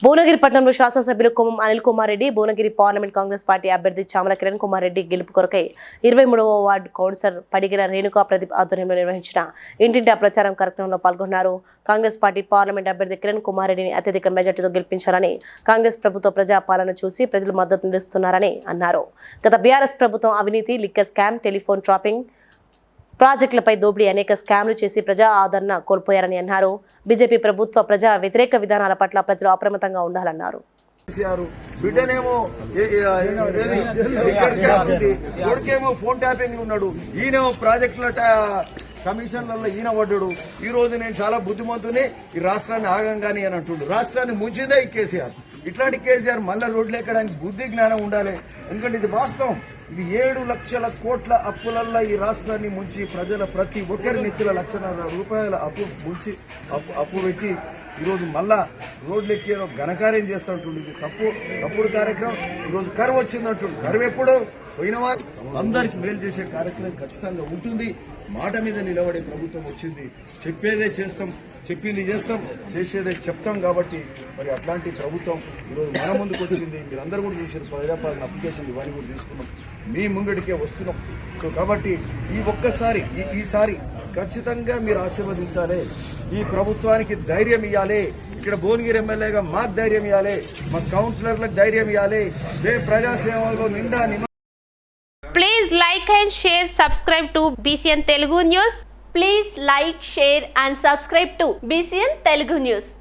భువనగిరి పట్టణంలో శాసనసభ్యులు Kommam Anil Kumar Reddy Bhuvanagiri parliament congress party అభ్యర్థి చామల కిరణ్ కుమార్ రెడ్డి గెలుపు కొరకై ఇరవై మూడవ వార్డు కౌన్సిలర్ పడిగిర రేణుకా ప్రదీప్ ఆధ్వర్యంలో నిర్వహించిన ఇంటింటి ప్రచారం కార్యక్రమంలో పాల్గొన్నారు. కాంగ్రెస్ పార్టీ పార్లమెంట్ అభ్యర్థి కిరణ్ కుమార్ రెడ్డిని అత్యధిక మెజార్టీతో గెలిపించాలని కాంగ్రెస్ ప్రభుత్వ ప్రజాపాలన చూసి ప్రజలు మద్దతు నిలుస్తున్నారని అన్నారు. గత బీఆర్ఎస్ ప్రభుత్వం అవినీతి లిక్కర్ స్కామ్ టెలిఫోన్ ట్రాపింగ్ ప్రాజెక్టులపై దోపిడీ అనేక స్కామ్లు చేసి ప్రజా ఆదరణ కోల్పోయారని అన్నారు. బీజేపీ ప్రభుత్వ ప్రజా వ్యతిరేక విధానాల పట్ల ప్రజలు అప్రమత్తంగా ఉండాలన్నారు. బిడ్డనేమో కొడుకేమో ఫోన్ ట్యాపింగ్ ఉన్నాడు. ఈయనేమో ప్రాజెక్టుల కమిషన్లలో ఈయన పడ్డాడు. ఈ రోజు నేను చాలా బుద్ధిమంతుని ఈ రాష్ట్రాన్ని ఆగంగాని అని అంటుండు. రాష్ట్రాన్ని ముంచిందే ఈ కేసీఆర్. ఇట్లాంటి కేసీఆర్ మళ్ళీ రోడ్లు ఎక్కడానికి బుద్ధి జ్ఞానం ఉండాలి. ఎందుకంటే ఇది వాస్తవం. ఇది ఏడు లక్షల కోట్ల అప్పులల్లో ఈ రాష్ట్రాన్ని ముంచి ప్రజల ప్రతి ఒక్కరి నెత్తుల లక్షన్నర రూపాయల అప్పు ముంచి అప్పు అప్పు పెట్టి ఈరోజు మళ్ళా రోడ్లు ఎక్కి ఘనకార్యం చేస్తూ చేస్తుంటుంది. ఇది తప్పు తప్పుడు కార్యక్రమం. ఈరోజు కరువు వచ్చిందంటుంది కరువు ఎప్పుడు? పోయినవా అందరికి మేలు చేసే కార్యక్రమం ఖచ్చితంగా ఉంటుంది. మాట మీద నిలబడే ప్రభుత్వం వచ్చింది. చెప్పేదే చేస్తాం చెప్పింది చేస్తాం చేసేదే చెప్తాం కాబట్టి మరి అట్లాంటి ప్రభుత్వం ఈరోజు మన ముందుకు వచ్చింది. మీరందరూ కూడా చూసారు ప్రజాపాలన అప్లికేషన్ ఇవన్నీ కూడా తీసుకున్నాం. మీ ముంగడికే వస్తున్నాం. సో కాబట్టి ఈ ఒక్కసారి ఈసారి ఖచ్చితంగా మీరు ఆశీర్వదించాలి. ఈ ప్రభుత్వానికి ధైర్యం ఇవ్వాలి ఇక్కడ భువనగిరి ఎమ్మెల్యేగా మాకు ధైర్యం ఇవ్వాలి మా కౌన్సిలర్లకు ధైర్యం ఇవ్వాలి మేము ప్రజాసేవలో నిండా please like and share subscribe to BCN Telugu news please like share and subscribe to BCN Telugu news